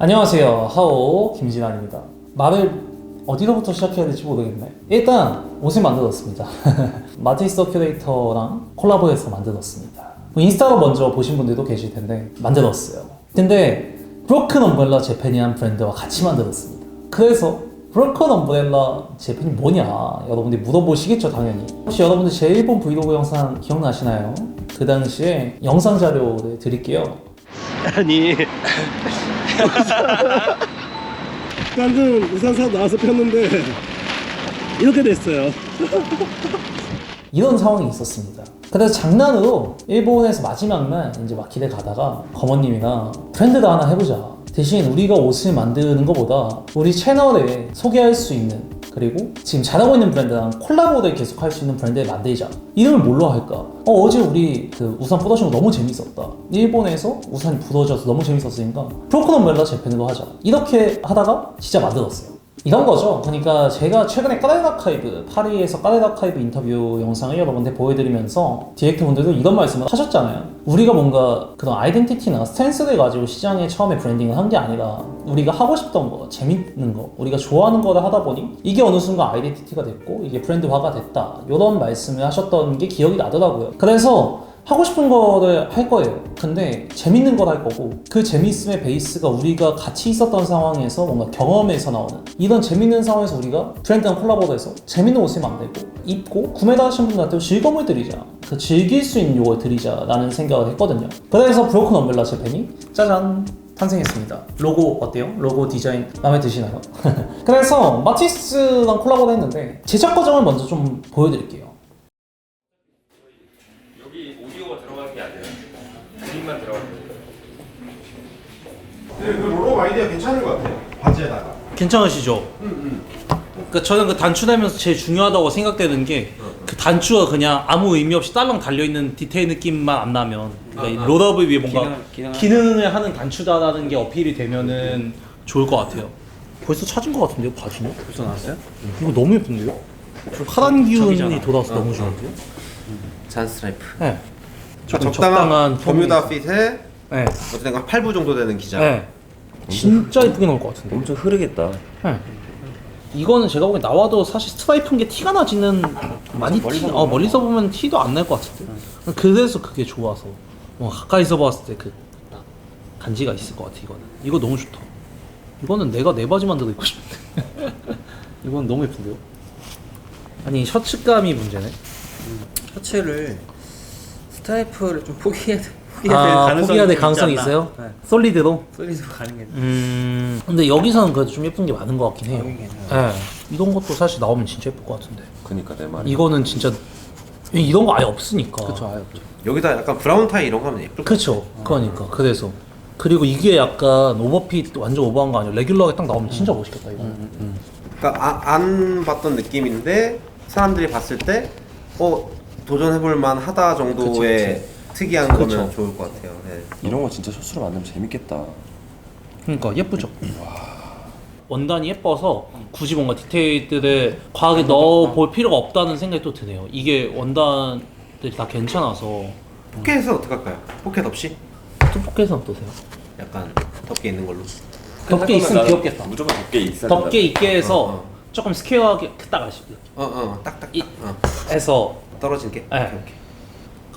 안녕하세요. 하오 김진환입니다. 말을 어디서부터 시작해야 될지 모르겠네. 일단 옷을 만들었습니다. 마티스 큐레이터랑 콜라보해서 만들었습니다. 뭐 인스타로 먼저 보신 분들도 계실 텐데 만들었어요. 근데 브로큰 엄브렐라 재팬이란 브랜드와 같이 만들었습니다. 그래서 브로큰 엄브렐라 재팬이 뭐냐 여러분들이 물어보시겠죠 당연히. 혹시 여러분들 제 일본 브이로그 영상 기억나시나요? 그 당시에 영상 자료를 드릴게요. 아니 방금 우산사 나와서 폈는데 이렇게 됐어요. 이런 상황이 있었습니다. 그래서 장난으로 일본에서 마지막 날 이제 막 길에 가다가 거머님이랑 브랜드를 하나 해보자. 대신 우리가 옷을 만드는 것보다 우리 채널에 소개할 수 있는 그리고 지금 잘하고 있는 브랜드랑 콜라보를 계속 할 수 있는 브랜드를 만들자. 이름을 뭘로 할까? 어, 어제 우리 그 우산 거 너무 재밌었다. 일본에서 우산이 부러져서 너무 재밌었으니까 브로큰 엄벨라 재팬으로 하자. 이렇게 하다가 진짜 만들었어요. 이런 거죠. 그러니까 제가 최근에 까레 아카이브, 파리에서 까레 아카이브 인터뷰 영상을 여러분한테 보여드리면서 디렉터분들도 이런 말씀을 하셨잖아요. 우리가 뭔가 그런 아이덴티티나 스탠스를 가지고 시장에 처음에 브랜딩을 한 게 아니라 우리가 하고 싶던 거, 재밌는 거, 우리가 좋아하는 거를 하다 보니 이게 어느 순간 아이덴티티가 됐고 이게 브랜드화가 됐다. 이런 말씀을 하셨던 게 기억이 나더라고요. 그래서 하고 싶은 거를 할 거예요. 근데 재밌는 걸 할 거고 그 재밌음의 베이스가 우리가 같이 있었던 상황에서 뭔가 경험에서 나오는 이런 재밌는 상황에서 우리가 브랜드랑 콜라보를 해서 재밌는 옷을 만들고 입고 구매를 하신 분들한테 즐거움을 드리자. 그 즐길 수 있는 요걸 드리자라는 생각을 했거든요. 그래서 브로큰 엄벨라 재팬이 짜잔 탄생했습니다. 로고 어때요? 로고 디자인 마음에 드시나요? 그래서 마티스랑 콜라보를 했는데 제작 과정을 먼저 좀 보여드릴게요. 여기 오디오가 들어가는 게 아니라 그림만 들어가는 거예요 네, 그 롤업 아이디어 괜찮은 것 같아요. 바지에다가. 괜찮으시죠? 그러니까 저는 그 단추되면서 제일 중요하다고 생각되는 게 그 단추가 그냥 아무 의미 없이 딸랑 달려 있는 디테일 느낌만 안 나면 그러니까 이 롤업을 위해 뭔가 기능- 기능을- 기능을 하는 단추다라는 게 어필이 되면은 좋을 것 같아요. 벌써 찾은 것 같은데요, 바지는? 벌써 나왔어요? 이거 너무 예쁜데요? 파란 기운이 저기잖아. 돌아와서 너무 좋은데요? 잔 스트라이프 네. 적당한, 적당한 버뮤다 핏에 네. 어쨌든 간 8부 정도 되는 기장. 네. 진짜 예쁘게 나올 것 같은데. 엄청 흐르겠다 네. 이거는 제가 보기엔 나와도 사실 스트라이프인 게 티가 나지는 많이 티, 어, 멀리서 보면 티도 안 날 것 같은데. 그래서 그게 좋아서 뭐 가까이서 봤을 때 그 간지가 있을 것 같아 이거는. 이거 너무 좋다. 이거는 내가 내 바지 만들어 입고 싶은데. 이건 너무 예쁜데요? 아니 셔츠감이 문제네. 셔츠를 스타이프를 좀 포기해야 돼. 포기해야 될 아 가능성이 포기해야 될좀 가능성이 있어요? 네. 솔리드로? 솔리드로 가는 게 음. 근데 여기서는 그래도 좀 예쁜 게 많은 것 같긴 해요. 괜찮아요. 네. 이런 것도 사실 나오면 진짜 예쁠 것 같은데. 그니까 내 말이 이거는 진짜 이런 거 아예 없으니까. 그쵸 아예 없죠. 여기다 약간 브라운 타이 이런 거 하면 예쁠 것 그쵸. 그러니까 그래서 그리고 이게 약간 오버핏 완전 오버한 거 아니야? 레귤러하게 딱 나오면 진짜 멋있겠다 이거. 그러니까 아, 안 봤던 느낌인데 사람들이 봤을 때 어, 도전해볼 만하다 정도의 특이한 그쵸. 거면 좋을 것 같아요. 네. 이런 거 진짜 셔츠로 만들면 재밌겠다. 그러니까 예쁘죠. 원단이 예뻐서 굳이 뭔가 디테일들을 과하게 넣어 볼 필요가 없다는 생각이 또 드네요. 이게 원단들이 다 괜찮아서 포켓은 어떡할까요? 포켓 없이? 투포켓은 어떠세요? 약간 덮개 있는 걸로. 덮개 있으면 귀엽겠다. 무조건 덮개 있어야 덮개 있게 해서 어, 어. 조금 스퀘어하게 딱 아시죠? 어, 어, 딱딱. 이- 어, 해서 떨어진 게. 네. 오케이, 오케이.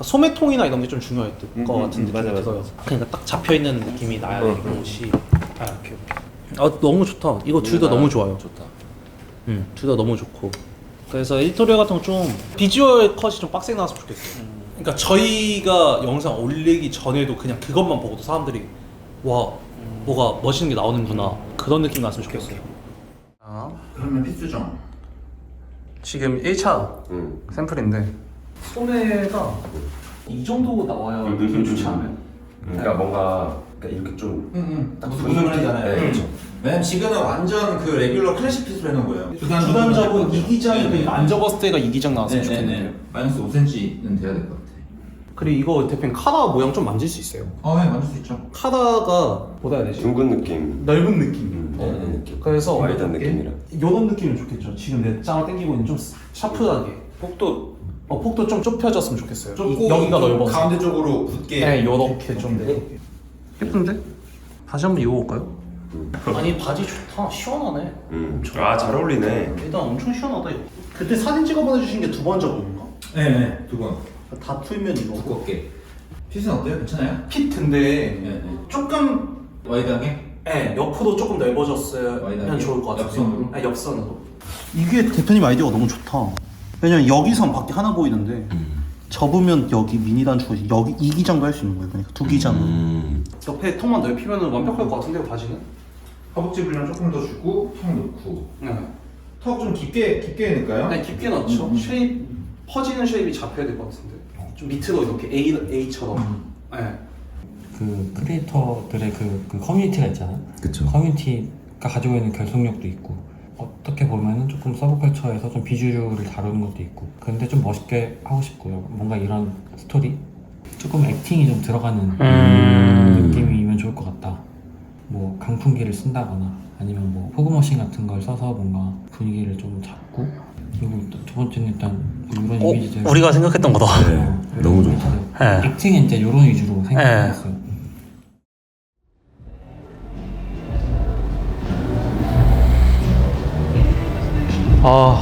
그러니까 소매통이나 이런 게 좀 중요했을 음, 것 음, 같은 음, 느낌이 맞아, 맞아, 들어요. 그러니까 딱 잡혀 있는 느낌이 나야 어, 돼, 어. 옷이. 아, 오케이, 오케이. 아, 너무 좋다. 이거 둘 다 너무 좋아요. 좋다. 음, 둘 다 너무 좋고. 그래서 에디토리얼 같은 거 좀 비주얼 컷이 좀 빡세게 나왔으면 좋겠어요. 그러니까 저희가 영상 올리기 전에도 그냥 그것만 보고도 사람들이 와 뭐가 멋있는 게 나오는구나 그런 느낌 났으면 좋겠어요. 그러면 필수정. 지금 1차 응. 샘플인데 소매가 이 정도 나와야 느낌 좋지 않아요? 그러니까 뭔가 그러니까 이렇게 좀 응응. 딱 무슨 보이는 말인잖아요. 네, 그렇죠. 왜냐면 지금은 완전 그 레귤러 클래식 핏으로 해놓은 거예요. 주단접은 이 기장이 네, 네. 안 접었을 때가 이 기장 나왔으면 네네네. 좋겠는데요. 마이너스 5cm는 돼야 될 것 같아. 그리고 이거 대표님 카라 모양 좀 만질 수 있어요. 어, 네, 만들 수 있죠. 카라가 뭐라 해야 되지? 둥근 느낌. 넓은 느낌. 음, 네, 넓은 느낌. 그래서 와이드한 느낌이라. 이런 느낌은 좋겠죠. 지금 내 짱을 당기고 있는 좀 샤프하게. 폭도 어, 폭도 좀 좁혀졌으면 좋겠어요. 좁고 이- 여기가 좀 넓어서. 가운데 쪽으로 붙게. 네, 요렇게 좀 돼. 예쁜데? 다시 한번 입어볼까요? 아니 바지 좋다 시원하네 음. 아잘 어울리네. 일단 엄청 시원하다 이거 그때 사진 찍어 보내주신 게 두번 적은가? 네네 두 번. 다 풀면 이거 두껍게. 핏은 어때요? 괜찮아요? 핏 근데 네네. 조금 와이드하게? 네, 옆으로 조금 넓어졌으면 와이드하게? 좋을 것 같아요 옆선으로? 네, 옆선으로 이게 대표님 아이디어가 너무 좋다 왜냐면 여기선 밖에 하나 보이는데 접으면 여기 미니 단추가 여기 이 기장도 할 수 있는 거예요 그러니까 두 기장으로 음. 옆에 턱만 넓히면 완벽할 것 같은데요 바지는? 허벅지 분량 조금 더 주고 턱 넣고 네. 턱 좀 깊게 깊게 넣을까요? 네, 깊게 넣죠. 음, 음. 쉐입 퍼지는 쉐입이 잡혀야 될 것 같은데. 좀 밑으로 이렇게 A A처럼. 음. 네. 그 크리에이터들의 그, 그 커뮤니티가 있잖아. 그쵸. 커뮤니티가 가지고 있는 결속력도 있고 어떻게 보면은 조금 서브컬처에서 좀 비주류를 다루는 것도 있고 근데 좀 멋있게 하고 싶고요. 뭔가 이런 스토리 조금 액팅이 좀 들어가는 느낌이면 좋을 것 같다. 뭐 강풍기를 쓴다거나 아니면 뭐 포그머신 같은 걸 써서 뭔가 분위기를 좀 잡고 그리고 또두 번째는 일단 이런 이미지들 어, 우리가 생각했던 거다. 어, 너무 좋다. 네. 액팅은 이제 이런 위주로 생각했어요. 아.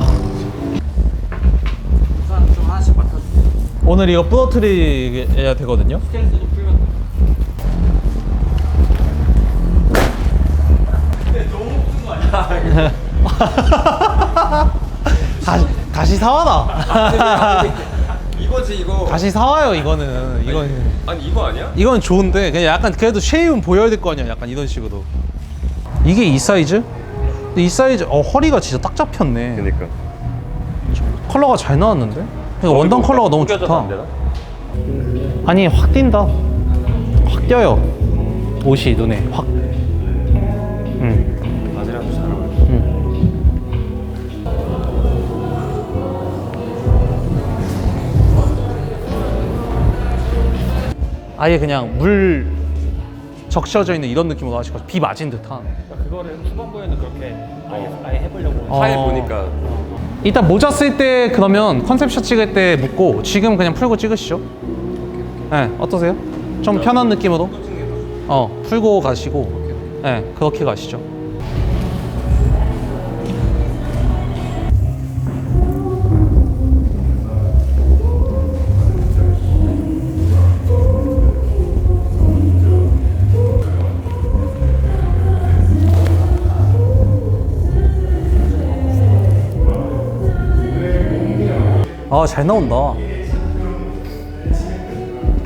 좀 하나씩 맡아주세요. 오늘 이거 부러뜨려야 되거든요. 스트레스도 풀면 다시 다시 사와라. 이거지 이거. 다시 사와요 이거는. 이건 아니 이거 아니야? 이건 좋은데 그냥 약간 그래도 쉐입은 보여야 될 거 아니야. 약간 이런 식으로. 이게 이 사이즈? 근데 이 사이즈 어 허리가 진짜 딱 잡혔네. 그러니까. 컬러가 잘 나왔는데? 그러니까 원단 컬러가 너무 좋다. 아니 확 띈다. 확 띄어요. 옷이 눈에 확. 음. 바지랑도 잘 어울려. 아예 그냥 물 적셔져 있는 이런 느낌으로 같아요. 비 맞은 듯한. 그거를 후반부에는 그렇게 아예, 아예 해보려고. 어. 하에 보니까 일단 모자 쓸 때 그러면 컨셉샷 찍을 때 묶고 지금 그냥 풀고 찍으시죠. 네, 어떠세요? 좀 편한 느낌으로? 어, 풀고 가시고. 네, 그렇게 가시죠. 아, 잘 나온다.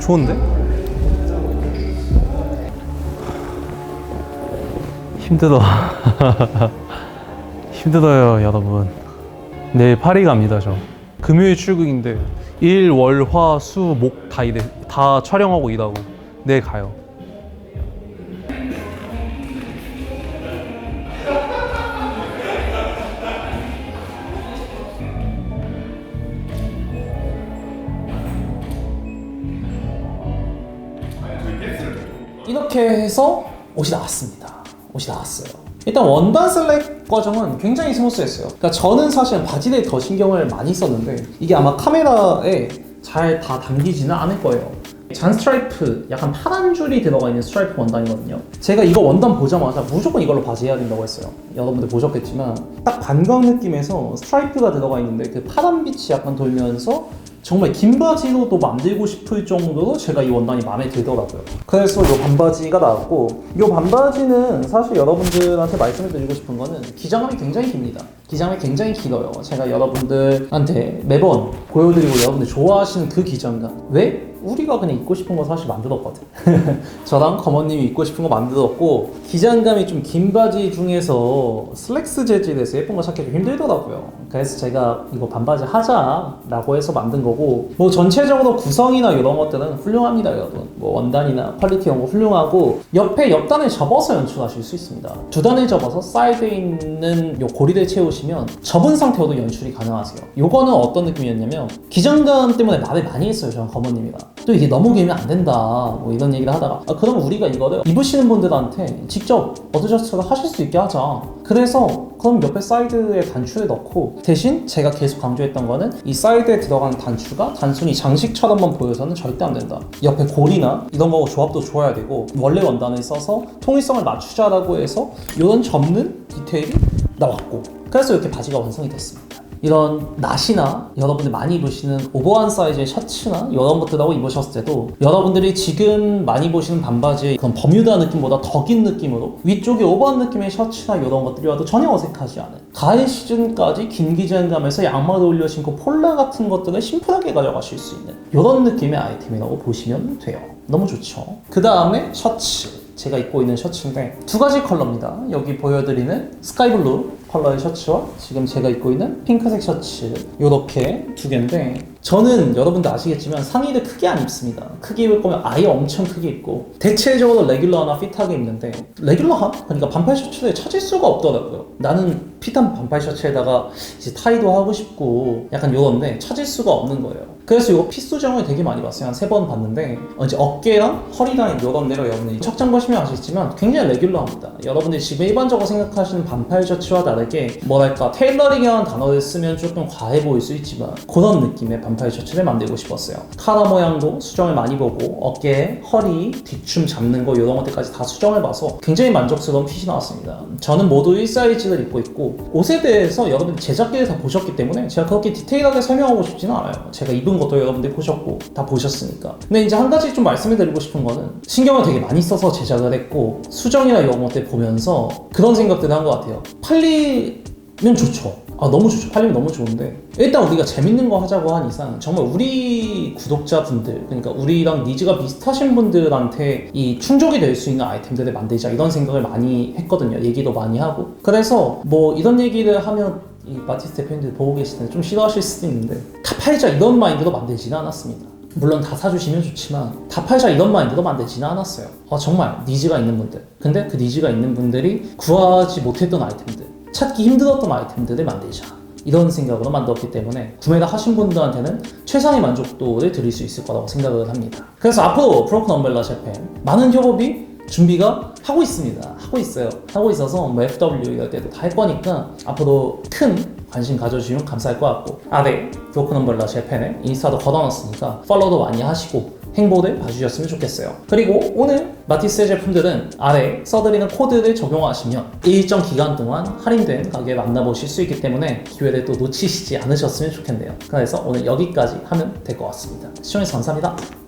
좋은데? 힘들어. 힘들어요, 여러분. 내일 파리 갑니다, 저. 금요일 출국인데 일, 월, 화, 수, 목 다 일해. 다 촬영하고 일하고 내일 가요. 이렇게 해서 옷이 나왔습니다. 옷이 나왔어요. 일단 원단 슬랙 과정은 굉장히 스무스했어요. 그러니까 저는 사실 바지에 더 신경을 많이 썼는데 이게 아마 카메라에 잘 다 담기지는 않을 거예요. 잔 스트라이프, 약간 파란 줄이 들어가 있는 스트라이프 원단이거든요. 제가 이거 원단 보자마자 무조건 이걸로 바지 해야 된다고 했어요. 여러분들 보셨겠지만 딱 반광 느낌에서 스트라이프가 들어가 있는데 그 파란 빛이 약간 돌면서 정말 긴 바지로도 만들고 싶을 정도로 제가 이 원단이 마음에 들더라고요. 그래서 이 반바지가 나왔고 이 반바지는 사실 여러분들한테 말씀을 드리고 싶은 거는 기장감이 굉장히 깁니다. 기장감이 굉장히 길어요. 제가 여러분들한테 매번 보여드리고 여러분들 좋아하시는 그 기장감. 왜? 우리가 그냥 입고 싶은 거 사실 만들었거든. 저랑 거머님이 입고 싶은 거 만들었고 기장감이 좀 긴 바지 중에서 슬랙스 재질에서 예쁜 거 찾기 좀 힘들더라고요. 그래서 제가 이거 반바지 하자라고 해서 만든 거고 뭐 전체적으로 구성이나 이런 것들은 훌륭합니다, 여러분. 뭐 원단이나 퀄리티 이런 거 훌륭하고 옆에 옆단을 접어서 연출하실 수 있습니다. 두 단을 접어서 사이드에 있는 요 고리를 채우시면 접은 상태로도 연출이 가능하세요. 요거는 어떤 느낌이었냐면 기장감 때문에 말을 많이 했어요, 저랑 거머님이랑. 또 이게 너무 길면 안 된다, 뭐 이런 얘기를 하다가 아, 그럼 우리가 이거를 입으시는 분들한테 직접 어드저스트를 하실 수 있게 하자. 그래서 그럼 옆에 사이드에 단추를 넣고 대신 제가 계속 강조했던 거는 이 사이드에 들어간 단추가 단순히 장식처럼만 보여서는 절대 안 된다. 옆에 골이나 이런 거 조합도 좋아야 되고 원래 원단을 써서 통일성을 맞추자라고 해서 이런 접는 디테일이 나왔고 그래서 이렇게 바지가 완성이 됐습니다. 이런 나시나 여러분들 많이 입으시는 오버한 사이즈의 셔츠나 이런 것들하고 입으셨을 때도 여러분들이 지금 많이 보시는 반바지의 그런 버뮤다 느낌보다 더 긴 느낌으로 위쪽에 오버한 느낌의 셔츠나 이런 것들이 와도 전혀 어색하지 않은 가을 시즌까지 긴 기장감에서 양말을 올려 신고 폴라 같은 것들을 심플하게 가져가실 수 있는 이런 느낌의 아이템이라고 보시면 돼요. 너무 좋죠? 그 다음에 셔츠. 제가 입고 있는 셔츠인데 두 가지 컬러입니다. 여기 보여드리는 스카이블루 컬러의 셔츠와 지금 제가 입고 있는 핑크색 셔츠 이렇게 두 개인데 저는 여러분들 아시겠지만 상의를 크게 안 입습니다. 크게 입을 거면 아예 엄청 크게 입고 대체적으로 레귤러나 핏하게 입는데 레귤러한? 그러니까 반팔 셔츠를 찾을 수가 없더라고요. 나는 핏한 반팔 셔츠에다가 이제 타이도 하고 싶고 약간 요런데 찾을 수가 없는 거예요. 그래서 이거 핏 수정을 되게 많이 봤어요. 한 세 번 봤는데 어, 이제 어깨랑 허리랑 이런 데로 여러분들이 착장 보시면 아시겠지만 굉장히 레귤러합니다. 여러분들이 지금 일반적으로 생각하시는 반팔 셔츠와 다르게 뭐랄까 테일러링이라는 단어를 쓰면 조금 과해 보일 수 있지만 그런 느낌의 반팔 셔츠를 만들고 싶었어요. 카라 모양도 수정을 많이 보고 어깨, 허리, 뒤춤 잡는 거 이런 것들까지 다 수정을 봐서 굉장히 만족스러운 핏이 나왔습니다. 저는 모두 1 사이즈를 입고 있고 옷에 대해서 여러분 제작기를 다 보셨기 때문에 제가 그렇게 디테일하게 설명하고 싶지는 않아요. 제가 입은 것도 여러분들이 보셨고 다 보셨으니까. 근데 이제 한 가지 좀 말씀을 드리고 싶은 거는 신경을 되게 많이 써서 제작을 했고 수정이나 이런 것들 보면서 그런 생각들을 한 것 같아요. 팔리 면 좋죠. 아 너무 좋죠. 팔리면 너무 좋은데 일단 우리가 재밌는 거 하자고 한 이상 정말 우리 구독자분들 그러니까 우리랑 니즈가 비슷하신 분들한테 이 충족이 될 수 있는 아이템들을 만들자 이런 생각을 많이 했거든요. 얘기도 많이 하고 그래서 뭐 이런 얘기를 하면 이 마티스 대표님들 보고 계시는데 좀 싫어하실 수도 있는데 다 팔자 이런 마인드로 만들지는 않았습니다. 물론 다 사주시면 좋지만 다 팔자 이런 마인드로 만들지는 않았어요. 어, 정말 니즈가 있는 분들. 근데 그 니즈가 있는 분들이 구하지 못했던 아이템들, 찾기 힘들었던 아이템들을 만들자. 이런 생각으로 만들었기 때문에 구매를 하신 분들한테는 최상의 만족도를 드릴 수 있을 거라고 생각을 합니다. 그래서 앞으로 브로큰 엄벨라 셰펜 많은 협업이 준비가 하고 있습니다. 하고 있어요. 하고 있어서 뭐 FW 이럴 때도 다 할 거니까 앞으로 큰 관심 가져주시면 감사할 것 같고 아래 브로큰 엄벨라 셰펜에 인스타도 걸어놨으니까 팔로우도 많이 하시고 행보를 봐주셨으면 좋겠어요. 그리고 오늘 마티스의 제품들은 아래 써드리는 코드를 적용하시면 일정 기간 동안 할인된 가격에 만나보실 수 있기 때문에 기회를 또 놓치시지 않으셨으면 좋겠네요. 그래서 오늘 여기까지 하면 될 것 같습니다. 시청해주셔서 감사합니다.